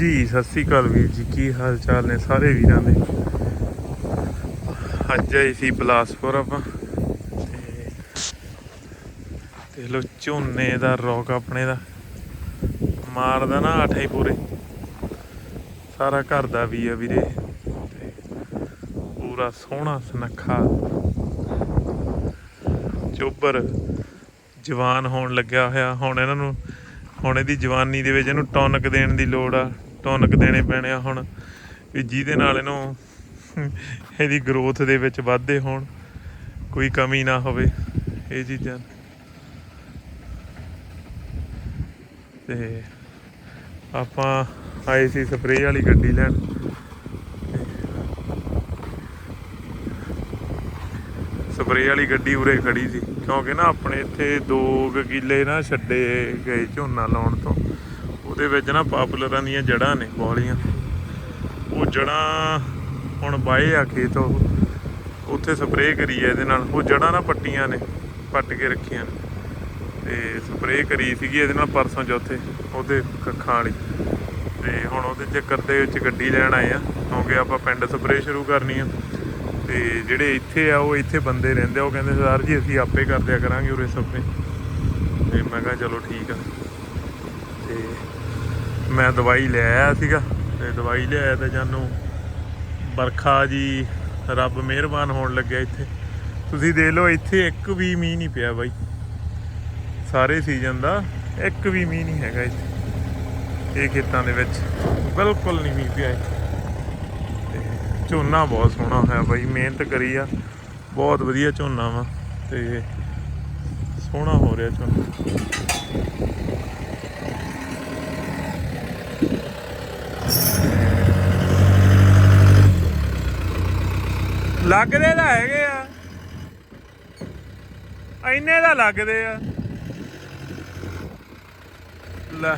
ਜੀ, ਸਤਿ ਸ੍ਰੀ ਅਕਾਲ ਵੀਰ ਜੀ, ਕੀ ਹਾਲ ਚਾਲ ਨੇ ਸਾਰੇ ਵੀਰਾਂ ਦੇ? ਅੱਜ ਆਈ ਸੀ ਬਲਾਸਪੁਰ ਆਪਾਂ। ਤੇ ਲੋ ਝੋਨੇ ਦਾ ਰੌਕ ਆਪਣੇ ਦਾ। ਮਾਰਦਾ ਨਾ ਆਠੇ ਪੂਰੇ। ਸਾਰਾ ਘਰ ਦਾ ਵੀ ਆ ਵੀਰੇ। ਪੂਰਾ ਸੋਹਣਾ ਸੁਨੱਖਾ। ਚੋਬਰ ਜਵਾਨ ਹੋਣ ਲੱਗਿਆ ਹੋਇਆ। ਹੁਣ ਇਹਨਾਂ ਨੂੰ, ਹੁਣ ਇਹਦੀ ਜਵਾਨੀ ਦੇ ਵਿੱਚ ਇਹਨੂੰ ਟੌਨਕ ਦੇਣ ਦੀ ਲੋੜ ਆ। ਟੌਨਕ ਦੇਣੇ ਪੈਣੇ ਆ ਹੁਣ, ਵੀ ਜਿਹਦੇ ਨਾਲ ਇਹਨੂੰ ਇਹਦੀ ਗਰੋਥ ਦੇ ਵਿੱਚ ਵਾਧੇ ਹੋਣ, ਕੋਈ ਕਮੀ ਨਾ ਹੋਵੇ, ਇਹ ਚੀਜ਼ਾਂ। ਤੇ ਆਪਾਂ ਆਏ ਸੀ ਸਪਰੇਅ ਵਾਲੀ ਗੱਡੀ ਲੈਣ। ਸਪਰੇਅ ਵਾਲੀ ਗੱਡੀ ਉਰੇ ਖੜੀ ਸੀ, ਕਿਉਂਕਿ ਨਾ ਆਪਣੇ ਇੱਥੇ ਦੋ ਕਿੱਲੇ ਨਾ ਛੱਡੇ ਗਏ ਝੋਨਾ ਲਾਉਣ ਤੋਂ। ਉਹਦੇ ਵਿੱਚ ਨਾ ਪਾਪੂਲਰਾਂ ਦੀਆਂ ਜੜ੍ਹਾਂ ਨੇ ਬੋਲੀਆਂ। ਉਹ ਜੜ੍ਹਾਂ ਹੁਣ ਬਾਏ ਆ ਖੇਤ ਉਹ। ਉੱਥੇ ਸਪਰੇਅ ਕਰੀ ਹੈ ਇਹਦੇ ਨਾਲ। ਉਹ ਜੜ੍ਹਾਂ ਨਾ ਪੱਟੀਆਂ ਨੇ, ਪੱਟ ਕੇ ਰੱਖੀਆਂ ਨੇ। ਤੇ ਸਪਰੇਅ ਕਰੀ ਸੀਗੀ ਇਹਦੇ ਨਾਲ ਪਰਸੋਂ ਚੌਥੇ, ਉਹਦੇ ਕੱਖਾਂ ਵਾਲੀ ਤੇ ਹੁਣ ਉਹਦੇ ਚੱਕਰ ਦੇ ਵਿੱਚ ਗੱਡੀ ਲੈਣ ਆਏ ਆ। ਕਿਉਂਕਿ ਆਪਾਂ ਪਿੰਡ ਸਪਰੇਅ ਸ਼ੁਰੂ ਕਰਨੀ ਆ। ਤੇ ਜਿਹੜੇ ਇੱਥੇ ਆ, ਉਹ ਇੱਥੇ ਬੰਦੇ ਰਹਿੰਦੇ ਆ। ਉਹ ਕਹਿੰਦੇ ਸਰਦਾਰ ਜੀ, ਅਸੀਂ ਆਪੇ ਕਰ ਦਿਆ ਕਰਾਂਗੇ ਉਰੇ ਸਪਰੇ ਤੇ ਮੈਂ ਕਿਹਾ, ਚਲੋ ਠੀਕ ਆ। ਤੇ ਮੈਂ ਦਵਾਈ ਲੈ ਆਇਆ ਸੀਗਾ ਤੇ ਦਵਾਈ ਲਿਆਇਆ ਤੇ ਜਾਨੂੰ ਬਰਖਾ ਜੀ ਰੱਬ ਮਿਹਰਬਾਨ ਹੋਣ ਲੱਗਿਆ ਇੱਥੇ। ਤੁਸੀਂ ਦੇਖ ਲਓ, ਇੱਥੇ ਇੱਕ ਵੀ ਮੀਂਹ ਨਹੀਂ ਪਿਆ ਬਾਈ। ਸਾਰੇ ਸੀਜ਼ਨ ਦਾ ਇੱਕ ਵੀ ਮੀਂਹ ਨਹੀਂ ਹੈਗਾ ਇੱਥੇ। ਇਹ ਖੇਤਾਂ ਦੇ ਵਿੱਚ ਬਿਲਕੁਲ ਨਹੀਂ ਮੀਂਹ ਪਿਆ ਇੱਥੇ। ਤੇ ਝੋਨਾ ਬਹੁਤ ਸੋਹਣਾ ਹੋਇਆ ਬਾਈ, ਮਿਹਨਤ ਕਰੀ ਆ। ਬਹੁਤ ਵਧੀਆ ਝੋਨਾ ਵਾ ਤੇ ਸੋਹਣਾ ਹੋ ਰਿਹਾ ਝੋਨਾ। ਲੱਗਦੇ ਤਾਂ ਹੈਗੇ ਆ। ਇੰਨੇ ਦਾ ਲੱਗਦੇ ਆ। ਲੈ।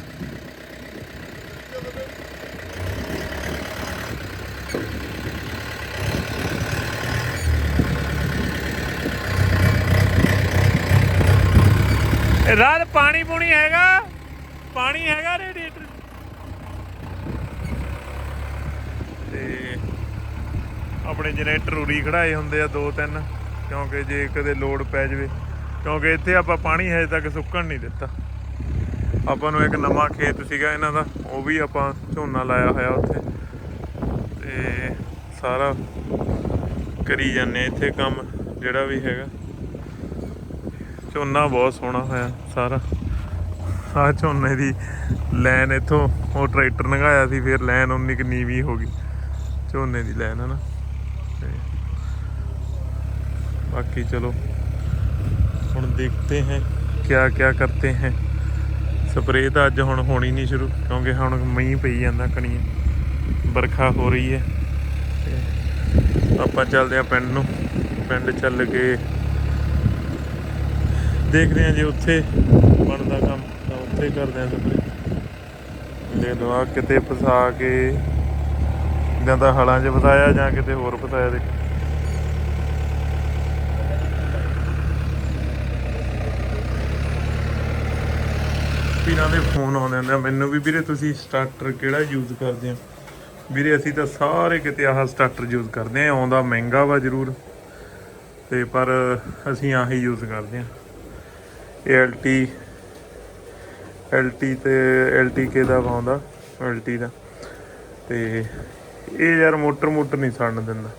ਰਾਤ ਪਾਣੀ ਪੂਣੀ ਹੈਗਾ? ਪਾਣੀ ਹੈਗਾ ਰੇਡੀਏਟਰ ਤੇ ਆਪਣੇ ਜਨਰੇਟਰ ਉਰੀ ਖੜਾਏ ਹੁੰਦੇ ਆ ਦੋ ਤਿੰਨ, ਕਿਉਂਕਿ ਜੇ ਕਦੇ ਲੋਡ ਪੈ ਜਾਵੇ, ਕਿਉਂਕਿ ਇੱਥੇ ਆਪਾਂ ਪਾਣੀ ਹਜੇ ਤੱਕ ਸੁੱਕਣ ਨਹੀਂ ਦਿੱਤਾ। ਆਪਾਂ ਨੂੰ ਇੱਕ ਨਵਾਂ ਖੇਤ ਸੀਗਾ ਇਹਨਾਂ ਦਾ, ਉਹ ਵੀ ਆਪਾਂ ਝੋਨਾ ਲਾਇਆ ਹੋਇਆ ਉੱਥੇ। ਤੇ ਸਾਰਾ ਕਰੀ ਜਾਂਦੇ ਇੱਥੇ ਕੰਮ, ਜਿਹੜਾ ਵੀ ਹੈਗਾ। ਝੋਨਾ ਬਹੁਤ ਸੋਹਣਾ ਹੋਇਆ ਸਾਰਾ। ਆ ਝੋਨੇ ਦੀ ਲਾਈਨ ਇੱਥੋਂ, ਉਹ ਟਰੈਕਟਰ ਲੰਘਾਇਆ ਸੀ, ਫਿਰ ਲਾਈਨ ਉਨੀ ਕੁ ਨੀਵੀਂ ਹੋ ਗਈ। ਝੋਨੇ ਦੀ ਲਾਈਨ ਹੈ ਨਾ। ਤੇ बाकी चलो ਹੁਣ ਦੇਖਦੇ ਹੈ ਕਿਆ ਕਿਆ ਕਰਤੇ ਹੈ। ਸਪਰੇਅ ਤਾਂ ਅੱਜ ਹੁਣ ਹੋਣੀ ਨਹੀਂ ਸ਼ੁਰੂ, ਕਿਉਂਕਿ ਹੁਣ ਮੀਂਹ ਪਈ ਜਾਂਦਾ ਕਣੀ ਬਰਖਾ ਹੋ ਰਹੀ ਹੈ। ਆਪਾਂ ਚੱਲਦੇ ਆ ਪਿੰਡ ਨੂੰ। ਪਿੰਡ ਚੱਲ ਕੇ ਦੇਖਦੇ ਆ ਜੇ ਉੱਥੇ ਬਣਦਾ ਕੰਮ ਤਾਂ ਉੱਥੇ ਕਰਦੇ ਆ ਸਪਰੇਅ। ਦੇ ਦਵਾ ਕਿਤੇ ਫਸਾ ਕੇ ਜਾਂ ਤਾਂ ਹਲਾਂ 'ਚ ਫਸਾਇਆ ਜਾਂ ਕਿਤੇ ਹੋਰ ਫਸਾਇਆ ਦੇਖ ਵੀਰਾਂ ਦੇ ਫੋਨ ਆਉਂਦੇ ਹੁੰਦੇ ਮੈਨੂੰ ਵੀ ਵੀਰੇ ਤੁਸੀਂ ਸਟਾਰਟਰ ਕਿਹੜਾ ਯੂਜ਼ ਕਰਦੇ ਆ ਵੀਰੇ ਅਸੀਂ ਤਾਂ ਸਾਰੇ ਕਿਤੇ ਆਹ ਸਟਾਰਟਰ ਯੂਜ਼ ਕਰਦੇ ਆ ਆਉਂਦਾ ਮਹਿੰਗਾ ਵਾ ਜ਼ਰੂਰ। ਤੇ ਪਰ ਅਸੀਂ ਆਹੀ ਯੂਜ਼ ਕਰਦੇ ਆ ਐਲਟੀ ਐਲਟੀ ਤੇ ਐਲਟੀਕੇ ਦਾ ਆਉਂਦਾ ਐਲਟੀ ਦਾ। ਤੇ ਇਹ ਯਾਰ ਮੋਟਰ ਮੋਟਰ ਨਹੀਂ ਸੜਨ ਦਿੰਦਾ।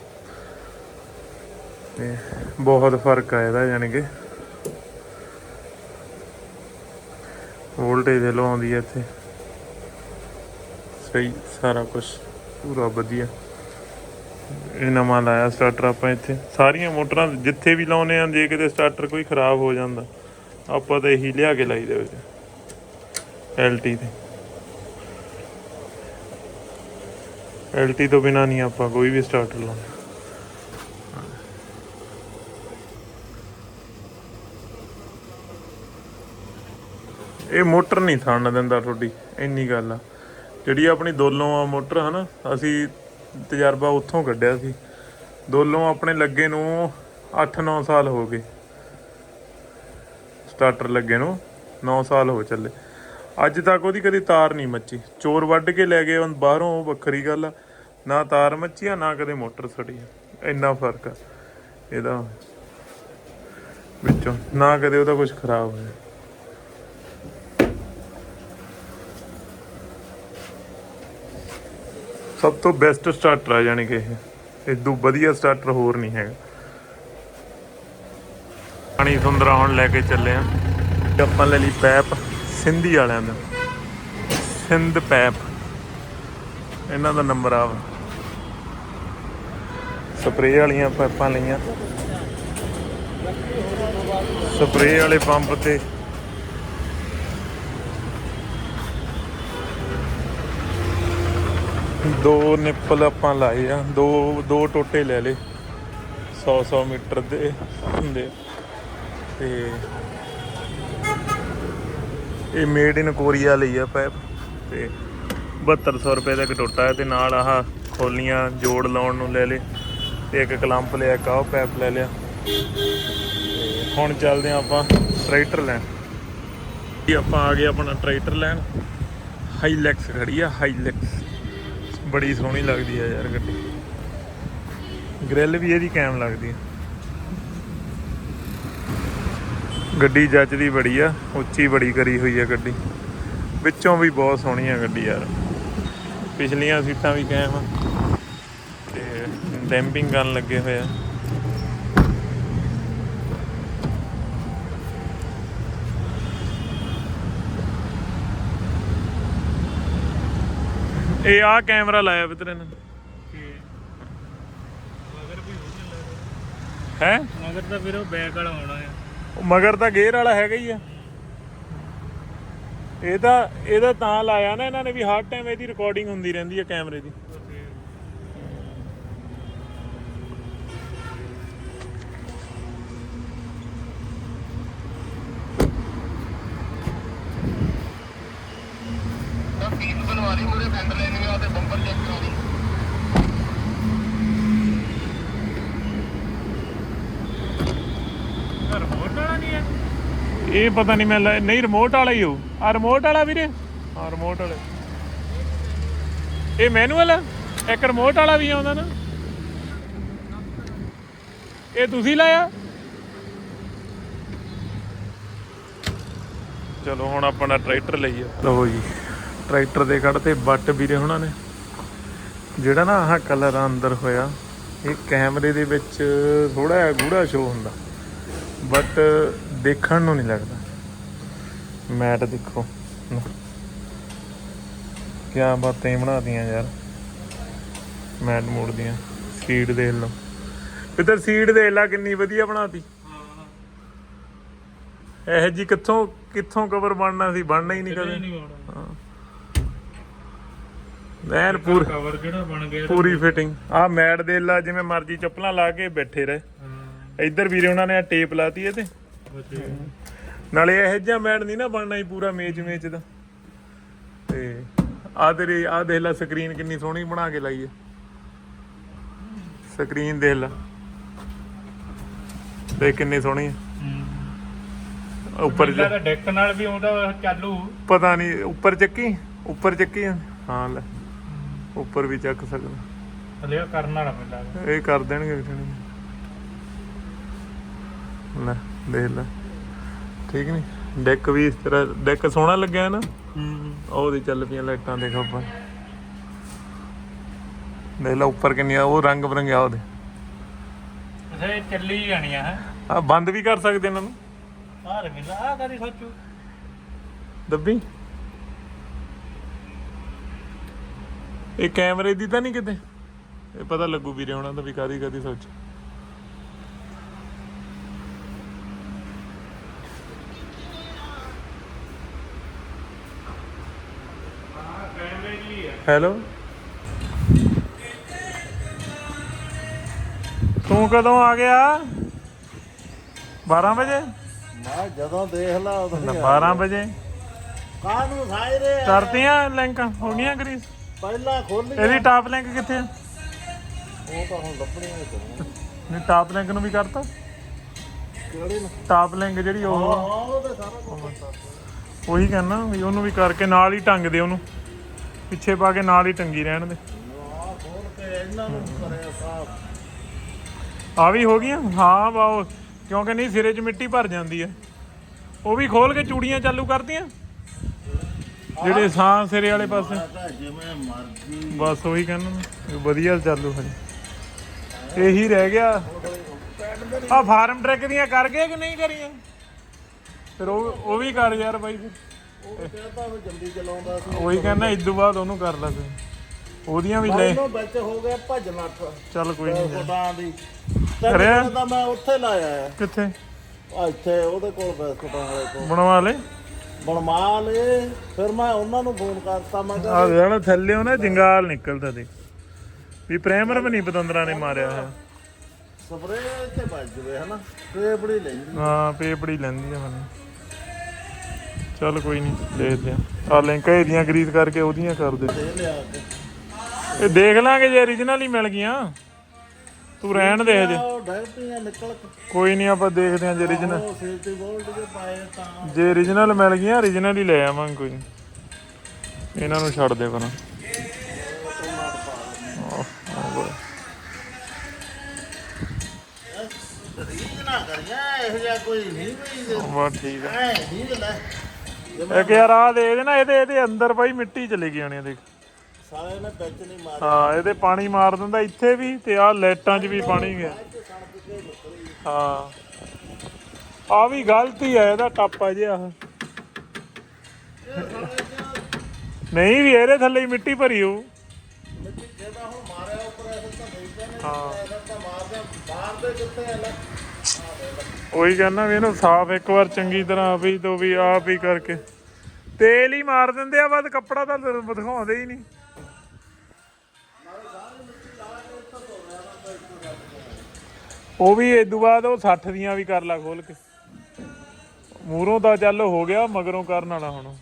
ਤੇ ਬਹੁਤ ਫ਼ਰਕ ਆ ਇਹਦਾ ਯਾਨੀ ਕਿ। ਵੋਲਟੇਜ ਦੇ ਲੋ ਆਉਂਦੀ ਹੈ ਇੱਥੇ। ਸਹੀ, ਸਾਰਾ ਕੁਝ ਪੂਰਾ ਵਧੀਆ। ਇਹ ਨਵਾਂ ਲਾਇਆ ਸਟਾਰਟਰ ਆਪਾਂ ਇੱਥੇ। ਸਾਰੀਆਂ ਮੋਟਰਾਂ ਜਿੱਥੇ ਵੀ ਲਾਉਨੇ ਆ, ਜੇ ਕਿਤੇ ਸਟਾਰਟਰ ਕੋਈ ਖਰਾਬ ਹੋ ਜਾਂਦਾ, ਆਪਾਂ ਤਾਂ ਇਹੀ ਲਿਆ ਕੇ ਲਾਈ ਦੇ ਵਿੱਚ। ਐਲਟੀ ਤੇ। ਐਲਟੀ ਤੋਂ ਬਿਨਾ ਨਹੀਂ ਆਪਾਂ ਕੋਈ ਵੀ ਸਟਾਰਟਰ ਲਾਉਂਦੇ। ਇਹ ਮੋਟਰ ਨਹੀਂ ਥਾਣ ਦਿੰਦਾ ਤੁਹਾਡੀ, ਇੰਨੀ ਗੱਲ ਆ। ਜਿਹੜੀ ਆਪਣੀ ਦੋਲੋਂ ਆ ਮੋਟਰ, ਹਨਾ? ਅਸੀਂ ਤਜਰਬਾ ਉੱਥੋਂ ਕੱਢਿਆ ਸੀ। ਦੋਲੋਂ ਆਪਣੇ ਲੱਗੇ ਨੂੰ 8-9 ਸਾਲ ਹੋ ਗਏ। ਸਟਾਰਟਰ ਲੱਗੇ ਨੂੰ 9 ਸਾਲ ਹੋ ਚੱਲੇ। ਅੱਜ ਤੱਕ ਉਹਦੀ ਕਦੀ ਤਾਰ ਨਹੀਂ ਮੱਚੀ। ਚੋਰ ਵੱਢ ਕੇ ਲੈ ਗਏ, ਹੁਣ ਬਾਹਰੋਂ ਉਹ ਵੱਖਰੀ ਗੱਲ ਆ। ਨਾ ਤਾਰ ਮੱਚੀ ਆ, ਨਾ ਕਦੇ ਮੋਟਰ ਸੜੀ ਆ। ਇੰਨਾ ਫ਼ਰਕ ਆ। ਇਹਦਾ ਵਿੱਚੋਂ, ਨਾ ਕਦੇ ਉਹਦਾ ਕੁਝ ਖਰਾਬ ਹੋਇਆ। ਸਭ ਤੋਂ ਬੈਸਟ ਸਟਾਰਟਰ ਆ ਜਾਣੀ ਕਿ ਇਹ। ਇਦੋਂ ਵਧੀਆ ਸਟਾਰਟਰ ਹੋਰ ਨਹੀਂ ਹੈਗਾ। ਪਾਣੀ ਸੁੰਦਰਾ ਹੁਣ ਲੈ ਕੇ ਚੱਲੇ ਆ। ਆਪਾਂ ਲੈ ਲਈ ਪੈਪ ਸਿੰਧੀ ਵਾਲਿਆਂ ਦਾ। ਸਿੰਧ ਪੈਪ। ਇਹਨਾਂ ਦਾ ਨੰਬਰ ਆ ਸਪਰੇਅ ਵਾਲੀਆਂ ਪਾਈਪਾਂ ਲਈਆਂ। ਸਪਰੇਅ ਵਾਲੇ ਪੰਪ ਤੇ ਦੋ ਨਿੱਪਲ ਆਪਾਂ ਲਾਏ ਆ। ਦੋ ਦੋ ਟੋਟੇ ਲੈ ਲਏ। 100 100 ਮੀਟਰ ਦੇ ਹੁੰਦੇ ਤੇ ਇਹ ਮੇਡ ਇਨ ਕੋਰੀਆ ਲਈ ਆ ਪੈਪ ਤੇ 7200 ਰੁਪਏ ਦਾ ਇੱਕ ਟੋਟਾ ਹੈ ਤੇ ਨਾਲ ਆਹ ਖੋਲੀਆਂ, ਜੋੜ ਲਾਉਣ ਨੂੰ ਲੈ ਲੇ ਤੇ ਇੱਕ ਕਲੰਪ ਲਿਆ, ਇੱਕ ਆਹ ਪੈਪ ਲੈ ਲਿਆ। ਹੁਣ ਚੱਲਦੇ ਆ ਆਪਾਂ ਟਰੈਕਟਰ ਲੈਣ। ਇਹ ਆਪਾਂ ਆ ਗਏ ਆਪਣਾ ਟਰੈਕਟਰ ਲੈਣ। ਹਾਈਲੈਕਸ ਖੜੀ ਆ ਹਾਈਲੈਕਸ ਬੜੀ ਸੋਹਣੀ ਲੱਗਦੀ ਆ ਯਾਰ ਗੱਡੀ। ਗ੍ਰਿਲ ਵੀ ਇਹਦੀ ਕੈਮ ਲੱਗਦੀ ਆ। ਗੱਡੀ ਜੱਜਦੀ ਬੜੀ ਆ, ਉੱਚੀ ਬੜੀ ਕਰੀ ਹੋਈ ਆ ਗੱਡੀ। ਵਿੱਚੋਂ ਵੀ ਬਹੁਤ ਸੋਹਣੀ ਆ ਗੱਡੀ ਯਾਰ। ਪਿਛਲੀਆਂ ਸੀਟਾਂ ਵੀ ਕੈਮ ਆ। ਡੈਂਪਿੰਗ ਕਰਨ ਲੱਗੇ ਹੋਏ ਆ। ਇਹ ਆ ਕੈਮਰਾ ਲਾਇਆ ਵਿਤਰੇ ਨੇ। ਹੈ? ਮਗਰ ਤਾਂ ਫਿਰ ਉਹ ਬੈਕ ਵਾਲਾ ਹੋਣਾ ਆ। ਉਹ ਮਗਰ ਤਾਂ ਗੇਅਰ ਵਾਲਾ ਹੈਗਾ ਹੀ ਆ। ਇਹ ਤਾਂ ਇਹਦਾ ਤਾਂ ਲਾਇਆ ਨਾ ਇਹਨਾਂ ਨੇ ਵੀ ਹਰ ਟਾਈਮ ਇਹਦੀ ਰਿਕਾਰਡਿੰਗ ਹੁੰਦੀ ਰਹਿੰਦੀ ਹੈ ਕੈਮਰੇ ਦੀ ਫੀਸ ਆ ਤੇ ਬੰਪਰ ਚੈੱਕ ਕਰਾ ਵਾਲਾ ਨਹੀਂ ਹੈ? ਇਹ ਪਤਾ ਨਹੀਂ ਮੈਂ ਲੈ- ਨਹੀਂ ਰਿਮੋਟ ਵਾਲਾ ਹੀ ਹੋ ਆ ਰਿਮੋਟ ਵਾਲਾ ਵੀਰੇ? ਹਾਂ ਰਿਮੋਟ ਵਾਲਾ। ਇਹ ਮੈਨੂਅਲ ਆ ਇੱਕ ਰਿਮੋਟ ਵਾਲਾ ਵੀ ਆਉਂਦਾ ਨਾ। ਇਹ ਤੁਸੀਂ ਲਾਇਆ? ਚਲੋ ਹੁਣ ਆਪਣਾ ਟਰੈਕਟਰ ਲਈਏ। ਲਓ ਜੀ। ਟਰੈਕਟਰ ਦੇ ਕੱਢ ਤੇ ਬੱਟ ਵੀਰੇ ਹੁਣਾਂ ਨੇ। ਜਿਹੜਾ ਨਾ ਆਹ ਕਲਰ ਅੰਦਰ ਹੋਇਆ ਇਹ ਕੈਮਰੇ ਦੇ ਵਿੱਚ ਥੋੜਾ ਜਿਹਾ ਗੂੜਾ ਸ਼ੋ ਹੁੰਦਾ। ਬਟ ਦੇਖਣ ਨੂੰ ਨਹੀਂ ਲੱਗਦਾ। ਮੈਟ ਦੇਖੋ। ਕੀ ਬਾਤਾਂ ਹੀ ਬਣਾਤੀਆਂ ਯਾਰ। ਮੈਟ ਮੋੜ ਦੀਆਂ। ਸੀਟ ਦੇਖ ਲਓ। ਇਧਰ ਸੀਟ ਦੇਖ ਲੈ ਕਿੰਨੀ ਵਧੀਆ ਬਣਾਤੀ। ਇਹ ਜੀ ਕਿੱਥੋਂ ਕਿੱਥੋਂ ਕਵਰ ਬਣਨਾ ਸੀ? ਬਣਨਾ ਹੀ ਨਹੀਂ ਕਦੇ ਨਹੀਂ ਐਨ ਪੂਰ ਕਵਰ ਕਿਹੜਾ ਬਣ ਗਿਆ ਪੂਰੀ ਫਿਟਿੰਗ ਆ ਮੈਟ ਦੇ ਲਾ ਜਿਵੇਂ ਮਰਜ਼ੀ ਚੱਪਲਾਂ ਲਾ ਕੇ ਬੈਠੇ ਰਹੇ। ਇੱਧਰ ਵੀਰੇ ਉਹਨਾਂ ਨੇ ਟੇਪ ਲਾਤੀ ਬੱਚੇ ਨਾਲੇ ਇਹ ਜਿਹਾ ਮੈਟ ਨਹੀਂ ਨਾ ਬਣਨਾ ਹੀ ਪੂਰਾ ਮੇਚ ਮੇਚ ਦਾ। ਤੇ ਆ ਤੇਰੀ ਆ ਦੇਖ ਲੈ ਸਕਰੀਨ ਕਿੰਨੀ ਸੋਹਣੀ ਬਣਾ ਕੇ ਲਾਈ ਹੈ। ਸਕਰੀਨ ਦੇਖ ਲੈ। ਤੇ ਕਿੰਨੀ ਸੋਹਣੀ ਹੈ। ਉੱਪਰ ਪਹਿਲਾਂ ਜ- ਤਾਂ ਡੈਕ ਨਾਲ ਵੀ ਆਉਂਦਾ ਚਾਲੂ। ਪਤਾ ਨਹੀਂ ਉੱਪਰ ਚੱਕੀ ਉੱਪਰ ਚੱਕੀ? ਹਾਂ ਲੈ। ਉੱਪਰ ਵੀ ਚੱਕ ਸਕਦਾ। ਹਲੇ ਕਰਨ ਵਾਲਾ ਪਹਿਲਾਂ ਇਹ ਕਰ ਦੇਣਗੇ ਕਿਸੇ ਨੂੰ। ਲੈ ਦੇਖ ਲੈ। ਠੀਕ ਨਹੀਂ ਡੈਕ ਵੀ ਇਸ ਤਰ੍ਹਾਂ ਡੈਕ ਸੋਹਣਾ ਲੱਗਿਆ ਨਾ? ਹੂੰ। ਉਹ ਉਹਦੀ ਚੱਲ ਪਈਆਂ ਲਾਈਟਾਂ ਦੇਖੋ ਆਪਾਂ। ਦੇਖ ਲੈ ਉੱਪਰ ਕਿੰਨੀਆਂ ਉਹ ਰੰਗ ਬਰੰਗਿਆ ਉਹਦੇ। ਅੱਛਾ ਇਹ ਚੱਲੀ ਜਾਣੀਆਂ ਹੈ? ਆ ਬੰਦ ਵੀ ਕਰ ਸਕਦੇ ਇਹਨਾਂ ਨੂੰ ਆ ਰਮੀਲਾ ਆ ਕਦੀ ਸੋਚੂ। ਦੱਬੀ? ਇਹ ਕੈਮਰੇ ਦੀ ਤਾਂ ਨਹੀਂ ਕਿਤੇ? ਇਹ ਪਤਾ ਲੱਗੂ ਵੀਰੇ ਉਹਨਾਂ ਦਾ ਵੀ ਕਾਦੀ ਕਾਦੀ ਸੋਚ। ਹੈਲੋ ਤੂੰ ਕਦੋਂ ਆ ਗਿਆ? 12 ਵਜੇ? ਮੈਂ ਜਦੋਂ ਦੇਖ ਲਾ ਉਦੋਂ ਨਾ 12 ਵਜੇ। ਕਾਹਨੂੰ ਸਾਇ ਰੇ ਕਰਤੀਆਂ ਲਿੰਕ ਹੋ ਗਈਆਂ ਗਰੀਸ। ਪਹਿਲਾਂ ਖੋਲੀ ਇਹਦੀ ਟਾਪ ਲਿੰਕ ਕਿੱਥੇ ਆ? ਉਹ ਤਾਂ ਹੁਣ ਲੱਭਣੀ ਨਹੀਂ ਨਹੀਂ ਟਾਪ ਲਿੰਕ ਨੂੰ ਵੀ ਕਰਤਾ। ਕਿਹੜੀ ਨੂੰ? ਟਾਪ ਲਿੰਕ ਜਿਹੜੀ ਹਾਂ ਉਹ ਉਹ ਤੇ ਸਾਰਾ ਕੁਝ ਉਹੀ ਕਹਿਣਾ ਵੀ ਉਹਨੂੰ ਵੀ ਕਰਕੇ ਨਾਲ ਹੀ ਟੰਗ ਦੇ ਉਹਨੂੰ। ਪਿੱਛੇ ਪਾ ਕੇ ਨਾਲ ਹੀ ਟੰਗੀ ਰਹਿਣ ਦੇ। ਆ ਖੋਲ ਕੇ ਇਹਨਾਂ ਨੂੰ ਕਰਿਆ ਸਾਫ਼। ਆ ਵੀ ਹੋ ਗਈਆਂ? ਹਾਂ ਵਾਓ ਕਿਉਂਕਿ ਨਹੀਂ ਸਿਰੇ 'ਚ ਮਿੱਟੀ ਭਰ ਜਾਂਦੀ ਹੈ ਉਹ ਵੀ ਖੋਲ ਕੇ ਚੂੜੀਆਂ ਚਾਲੂ ਕਰਦੀਆਂ ਜਿਹੜੇ ਸਾਹ ਸਿਰੇ ਵਾਲੇ ਪਾਸੇ। ਤਾਂ ਜਿਵੇਂ ਮਰਜ਼ੀ। ਬਸ ਉਹੀ ਕਹਿੰਦਾ ਮੈਂ, ਵਧੀਆ ਚਾਲੂ ਹਜੇ। ਇਹੀ ਰਹਿ ਗਿਆ। ਆ ਫਾਰਮ ਟਰੈਕ ਦੀਆਂ ਕਰ ਗਏ ਕਿ ਨਹੀਂ ਕਰੀਆਂ? ਫਿਰ ਉਹ ਉਹ ਵੀ ਕਰ ਯਾਰ ਬਾਈ ਫਿਰ। ਉਹ ਕਹਿੰਦਾ ਵੀ ਜਲਦੀ ਚਲਾਉਂਦਾ ਸੀ। ਉਹੀ ਕਹਿੰਦਾ ਇਦੋਂ ਬਾਅਦ ਉਹਨੂੰ ਕਰ ਲਾ ਤੂੰ ਉਹਦੀਆਂ ਵੀ ਲੈ। ਉਹਨੂੰ ਵਿੱਚ ਹੋ ਗਿਆ ਭੱਜ ਨੱਠ ਚੱਲ ਕੋਈ ਨਹੀਂ ਬਿਸਕੁਟਾਂ ਦੀ। ਕਰਿਆ? ਤਾਂ ਮੈਂ ਉੱਥੇ ਲਾਇਆ। ਕਿੱਥੇ? ਇੱਥੇ ਉਹਦੇ ਕੋਲ ਬਿਸਕੁਟਾਂ ਵਾਲੇ ਕੋਲ। ਬਣਵਾ ਲੈ ਬਣਵਾ ਫਿਰ ਮੈਂ ਉਹਨਾਂ ਨੂੰ ਫੋਨ ਕਰਤਾ ਮੈਂ ਕਿਹਾ ਆ ਜਿਹੜਾ ਥੱਲੇ ਨਾ ਜੰਗਾਲ ਨਿਕਲਦਾ ਦੇ ਵੀ ਪ੍ਰਾਈਮਰ ਵੀ ਨਹੀਂ ਪਤੰਦਰਾਂ ਨੇ ਮਾਰਿਆ ਹੈ ਸਪਰੇ ਤੇ ਵੱਜ ਜਵੇ ਹਨਾ? ਬੜੀ ਲੈਂਦੀ। ਹਾਂ ਪੇਪੜੀ ਲੈਂਦੀ ਆ ਮੈਨੂੰ ਚੱਲ ਕੋਈ ਨਹੀਂ ਦੇਖਦੇ ਆ। ਆ ਲਿੰਕ ਇਹਦੀਆਂ ਗਰੀਸ ਕਰਕੇ ਉਹਦੀਆਂ ਕਰ ਦੇ। ਦੇ ਲਿਆ ਕੇ। ਇਹ ਦੇਖ ਲਾਂਗੇ ਜੇ origignal ਹੀ ਮਿਲ ਗਈਆਂ। ਤੂੰ ਰਹਿਣ ਦੇ ਹਜੇ। ਉਹ ਨਿਕਲ ਕੋਈ ਨਹੀਂ ਆਪਾਂ ਦੇਖਦੇ ਹਾਂ ਜੇ origignal ਉਹ ਸੇਫਟੀ ਬੋਲਟ ਜੇ ਪਾਏ ਤਾਂ। ਜੇ origignal ਮਿਲ ਗਈਆਂ origignal ਹੀ ਲੈ ਆਵਾਂਗੇ ਕੋਈ। ਨੀ। ਇਹਨਾਂ ਨੂੰ ਛੱਡ ਦੇ ਪਰਾਂ। ਰੀਝ ਨਾ ਕਰੀਆਂ ਇਹੋ ਜਿਹਾ ਕੋਈ ਨਹੀਂ ਵੀ ਬਸ ਠੀਕ ਆ। ਐ ਨਹੀਂ ਲੈ ਇੱਕ ਯਾਰ ਆ ਦੇ ਇਹਦੇ ਨਾ ਇਹਦੇ ਇਹਦੇ ਅੰਦਰ ਬਾਈ ਮਿੱਟੀ ਚਲੀ ਗਈ ਹੋਣੀ ਆ ਦੇਖ। ਸਾਰੇ ਨੇ ਵਿੱਚ ਨਹੀਂ ਮਾਰਿਆ। ਹਾਂ, ਇਹਦੇ ਪਾਣੀ ਮਾਰ ਦਿੰਦਾ ਇੱਥੇ ਵੀ ਤੇ ਆਹ ਲਾਈਟਾਂ 'ਚ ਵੀ ਪਾਣੀ ਗਿਆ। ਹਾਂ। ਆ ਵੀ ਗਲਤੀ ਹੈ ਇਹਦਾ ਟਾਪਾ ਜਿਹਾ ਨਹੀਂ ਵੀ ਇਹਦੇ ਥੱਲੇ ਹੀ ਮਿੱਟੀ ਭਰੀ ਹੋ। ਉਹੀ ਕਹਿੰਦਾ ਵੀ ਇਹਨੂੰ ਸਾਫ਼ ਇੱਕ ਵਾਰ ਚੰਗੀ ਤਰ੍ਹਾਂ ਆਪ ਹੀ ਵੀ ਆਪ ਹੀ ਕਰਕੇ। ਤੇਲ ਹੀ ਮਾਰ ਦਿੰਦੇ ਆ ਬਾਅਦ ਕੱਪੜਾ ਤਾਂ ਦਿਖਾਉਂਦੇ ਹੀ ਨਹੀਂ। ਉਹ ਵੀ ਇਦੋਂ ਬਾਅਦ ਉਹ 60 ਦੀਆਂ ਵੀ ਕਰ ਲਾ ਖੋਲ ਕੇ। ਮੂਹਰੋਂ ਤਾਂ ਚੱਲ ਹੋ ਗਿਆ, ਮਗਰੋਂ ਕਰਨ ਵਾਲਾ ਹੁਣ।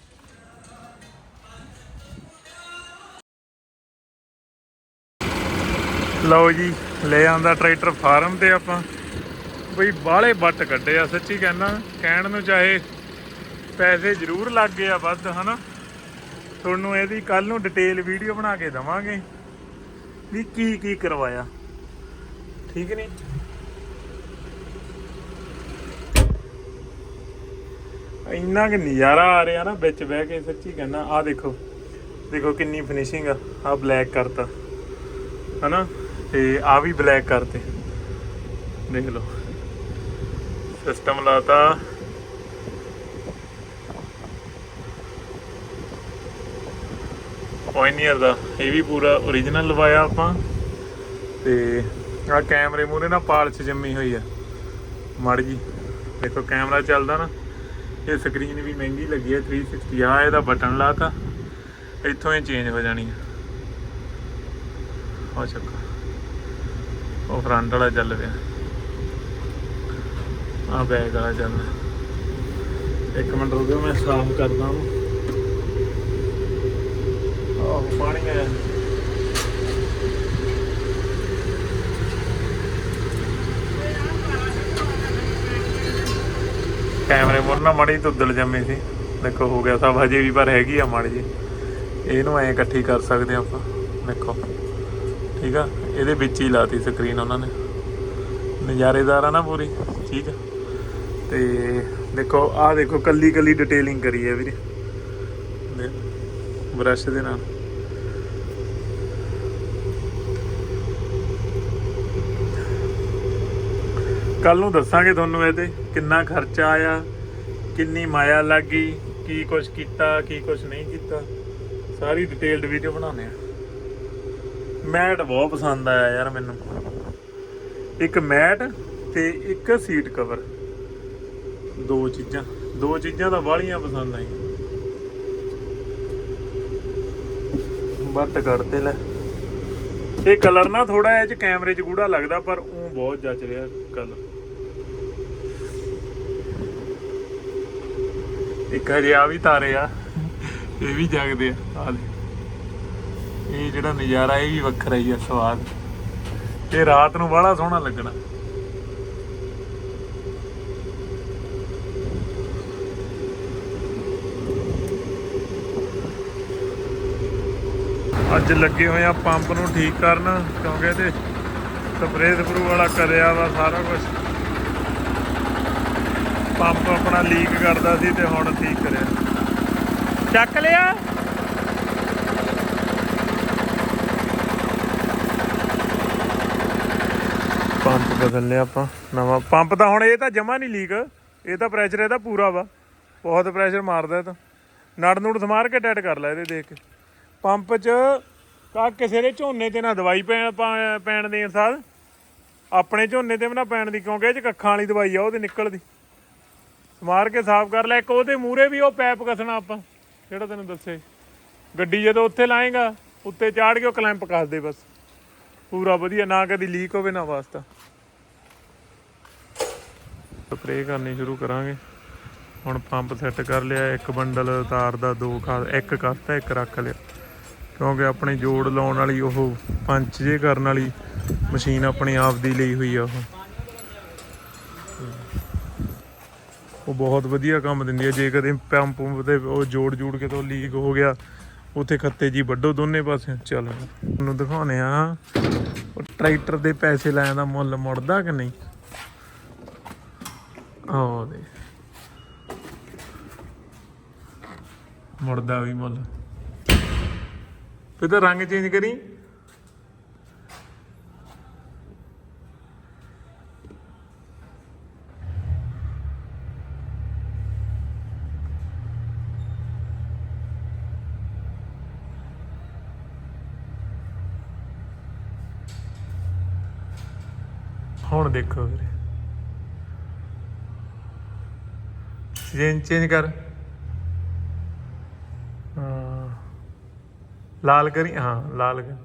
ਲਓ ਜੀ, ਲੈ ਆਂਦਾ ਟਰੈਕਟਰ ਫਾਰਮ ਤੇ ਆਪਾਂ। ਬਈ ਬਾਹਲੇ ਬੱਟ ਕੱਢੇ ਆ, ਸੱਚੀ ਕਹਿਣਾ ਕਹਿਣ ਨੂੰ ਚਾਹੇ ਪੈਸੇ ਜ਼ਰੂਰ ਲੱਗ ਗਏ ਆ ਵੱਧ, ਹਨਾ? ਤੁਹਾਨੂੰ ਇਹਦੀ ਕੱਲ ਨੂੰ ਡਿਟੇਲ ਵੀਡੀਓ ਬਣਾ ਕੇ ਦਵਾਂਗੇ ਵੀ ਕੀ ਕੀ ਕਰਵਾਇਆ। ਠੀਕ ਨਹੀਂ? ਇੰਨਾ ਕਿ ਨਜ਼ਾਰਾ ਆ ਰਿਹਾ ਨਾ ਵਿੱਚ ਬਹਿ ਕੇ ਸੱਚੀ ਕਹਿੰਦਾ ਆ ਦੇਖੋ ਦੇਖੋ ਕਿੰਨੀ ਫਿਨਿਸ਼ਿੰਗ ਆ ਆ ਬਲੈਕ ਕਰਤਾ। ਹਨਾ? ਤੇ ਆ ਵੀ ਬਲੈਕ ਕਰਤੇ। ਦੇਖ ਲਓ। ਸਿਸਟਮ ਲਾਤਾ। ਪੋਇਨੀਅਰ ਦਾ ਇਹ ਵੀ ਪੂਰਾ origignal ਲਵਾਇਆ ਆਪਾਂ। ਤੇ ਆ ਕੈਮਰੇ ਮੂਰੇ ਨਾ ਪਾਲਚ ਜੰਮੀ ਹੋਈ ਆ। ਮੜ ਜੀ ਦੇਖੋ, ਕੈਮਰਾ ਚੱਲਦਾ ਨਾ। ਇਹ ਸਕਰੀਨ ਵੀ ਮਹਿੰਗੀ ਲੱਗੀ ਹੈ 360 ਆ, ਇਹਦਾ ਬਟਨ ਲਾਤਾ। ਇੱਥੋਂ ਹੀ ਚੇਂਜ ਹੋ ਜਾਣੀ ਆ ਆ ਚੱਕਾ। ਉਹ ਫਰੰਟ ਵਾਲਾ ਚੱਲ ਪਿਆ। ਆ ਬੈਕ ਵਾਲਾ ਚੱਲ ਇੱਕ ਮਿੰਟ ਰੁਕੋ, ਮੈਂ ਸਾਫ਼ ਕਰਦਾ ਹਾਂ ਆਹ ਪਾਣੀ ਆਇਆ। ਕੈਮਰੇ ਮੁਰ ਨਾ ਮੜੀ ਧੁੱਦਲ ਜੰਮੀ ਸੀ। ਦੇਖੋ, ਹੋ ਗਿਆ ਸਭ ਹਜੇ ਵੀ, ਪਰ ਹੈਗੀ ਆ ਮਾੜੀ ਜੀ ਇਹਨੂੰ ਐ ਇਕੱਠੀ ਕਰ ਸਕਦੇ ਆਪਾਂ। ਦੇਖੋ, ਠੀਕ ਆ? ਇਹਦੇ ਵਿੱਚ ਹੀ ਲਾਤੀ ਸਕਰੀਨ ਉਹਨਾਂ ਨੇ। ਨਜ਼ਾਰੇਦਾਰ ਆ ਨਾ ਪੂਰੀ, ਠੀਕ ਆ? ਤੇ ਦੇਖੋ, ਆਹ ਦੇਖੋ ਕੱਲੀ ਕੱਲੀ ਡਿਟੇਲਿੰਗ ਕਰੀ ਹੈ ਵੀਰੇ। ਬ੍ਰਸ਼ ਦੇ ਨਾਲ। ਕੱਲ ਨੂੰ ਦੱਸਾਂਗੇ ਤੁਹਾਨੂੰ ਇਹਦੇ ਕਿੰਨਾ ਖਰਚਾ ਆਇਆ, ਕਿੰਨੀ ਮਾਇਆ ਲੱਗੀ, ਕੀ ਕੁਝ ਕੀਤਾ, ਕੀ ਕੁਝ ਨਹੀਂ ਕੀਤਾ। ਸਾਰੀ ਡਿਟੇਲਡ ਵੀਡੀਓ ਬਣਾਉਣੇ ਆ ਮੈਟ ਬਹੁਤ ਪਸੰਦ ਆਇਆ ਯਾਰ ਮੈਨੂੰ। ਇੱਕ ਮੈਟ ਤੇ ਇੱਕ ਸੀਟ ਕਵਰ ਦੋ ਚੀਜ਼ਾਂ ਦੋ ਚੀਜ਼ਾਂ ਤਾਂ ਬਾਹਲੀਆਂ ਪਸੰਦ ਆਈਆਂ। ਬੱਟ ਕੱਢਦੇ ਲੈ। ਇਹ ਕਲਰ ਨਾ ਥੋੜਾ ਇਹ ਚ ਕੈਮਰੇ 'ਚ ਗੂੜਾ ਲੱਗਦਾ, ਪਰ ਉਹ ਬਹੁਤ ਜੱਚ ਰਿਹਾ ਕਲਰ ਇੱਕ ਹਜੇ ਆ ਵੀ ਤਾਰੇ ਆ, ਇਹ ਵੀ ਜਗਦੇ ਆ ਆ ਦੇ ਇਹ ਜਿਹੜਾ ਨਜ਼ਾਰਾ, ਇਹ ਵੀ ਵੱਖਰਾ ਹੀ ਆ ਸਵਾਦ। ਇਹ ਰਾਤ ਨੂੰ ਬੜਾ ਸੋਹਣਾ ਲੱਗਣਾ। ਅੱਜ ਲੱਗੇ ਹੋਏ ਆ ਪੰਪ ਨੂੰ ਠੀਕ ਕਰਨ, ਕਿਉਂਕਿ ਇਹਦੇ ਸਪਰੇਅ ਸਪਰੂ ਵਾਲਾ ਕਰਿਆ ਵਾ ਸਾਰਾ ਕੁਝ ਪੰਪ ਆਪਣਾ ਲੀਕ ਕਰਦਾ ਸੀ ਤੇ ਹੁਣ ਠੀਕ ਕਰਿਆ। ਚੱਕ ਲਿਆ। ਪੰਪ ਬਦਲ ਲਿਆ ਆਪਾਂ, ਨਵਾਂ। ਪੰਪ ਤਾਂ ਹੁਣ ਇਹ ਤਾਂ ਜਮਾ ਨਹੀਂ ਲੀਕ ਇਹ ਤਾਂ ਪ੍ਰੈਸ਼ਰ ਇਹਦਾ ਪੂਰਾ ਵਾ। ਬਹੁਤ ਪ੍ਰੈਸ਼ਰ ਮਾਰਦਾ ਇਹ ਤਾਂ। ਨੜ ਨੂੜ ਸਮਾਰ ਕੇ ਟੈਟ ਕਰ ਲੈ ਇਹਦੇ ਦੇਖ ਕੇ। ਪੰਪ 'ਚ ਕਾ ਕਿਸੇ ਦੇ ਝੋਨੇ ਤੇ ਨਾ ਦਵਾਈ ਪੈਣ ਪੈਣ ਦੇ ਸਾਥ ਆਪਣੇ ਝੋਨੇ ਤੇ ਵੀ ਨਾ ਪੈਣ ਦੀ, ਕਿਉਂਕਿ ਇਹ 'ਚ ਕੱਖਾਂ ਵਾਲੀ ਦਵਾਈ ਆ, ਉਹਦੇ ਨਿਕਲਦੀ। ਮਾਰ ਕੇ ਸਾਫ਼ ਕਰ ਲੈ, ਇੱਕ ਉਹਦੇ ਮੂਰੇ ਵੀ ਉਹ ਪੈਪ ਕੱਸਣਾ ਆਪਾਂ, ਜਿਹੜਾ ਤੈਨੂੰ ਦੱਸੇ। ਗੱਡੀ ਜਦੋਂ ਉੱਥੇ ਲਾਏਗਾ, ਉੱਤੇ ਚਾੜ ਕੇ ਉਹ ਕਲੈਂਪ ਕੱਸ ਦੇ ਬਸ। ਪੂਰਾ ਵਧੀਆ, ਨਾ ਕਦੀ ਲੀਕ ਹੋਵੇ, ਨਾ ਵਾਸਤਾ। ਸਪਰੇਅ ਕਰਨੀ ਸ਼ੁਰੂ ਕਰਾਂਗੇ। ਹੁਣ ਪੰਪ ਸੈੱਟ ਕਰ ਲਿਆ, ਇੱਕ ਬੰਡਲ ਤਾਰ ਦਾ ਦੋ ਖਾ, ਇੱਕ ਕਰਤਾ, ਇੱਕ ਰੱਖ ਲਿਆ। ਕਿਉਂਕਿ ਆਪਣੇ ਜੋੜ ਲਾਉਣ ਵਾਲੀ ਉਹ ਪੰਚ ਜੇ ਕਰਨ ਵਾਲੀ ਮਸ਼ੀਨ ਆਪਣੀ ਆਪ ਦੀ ਲਈ ਹੋਈ ਆ ਉਹ। ਉਹ ਬਹੁਤ ਵਧੀਆ ਕੰਮ ਦਿੰਦੀ ਹੈ। ਜੇ ਕਦੇ ਪੰਪ ਪੰਪ ਤੇ ਉਹ ਜੋੜ ਜੂੜ ਕੇ ਤੋਂ ਲੀਕ ਹੋ ਗਿਆ, ਉੱਥੇ ਖੱਤੇ ਜੀ ਵੱਡੋ ਦੋਨੇ ਪਾਸੇ ਚੱਲ ਤੁਹਾਨੂੰ ਦਿਖਾਉਣੇ ਆ। ਉਹ ਟਰੈਕਟਰ ਦੇ ਪੈਸੇ ਲੈਣ ਦਾ ਮੁੱਲ ਮੁੜਦਾ ਕਿ ਨਹੀਂ? ਆਹ ਦੇ। ਮੁੜਦਾ ਵੀ ਮੁੱਲ। ਫਿਰ ਤਾਂ ਰੰਗ ਚੇਂਜ ਕਰੀ। ਦੇਖੋ ਵੀਰੇ। ਚੇਂਜ ਚੇਂਜ ਕਰ। ਹਾਂ। ਲਾਲ ਕਰੀ ਹਾਂ ਲਾਲ ਕਰ।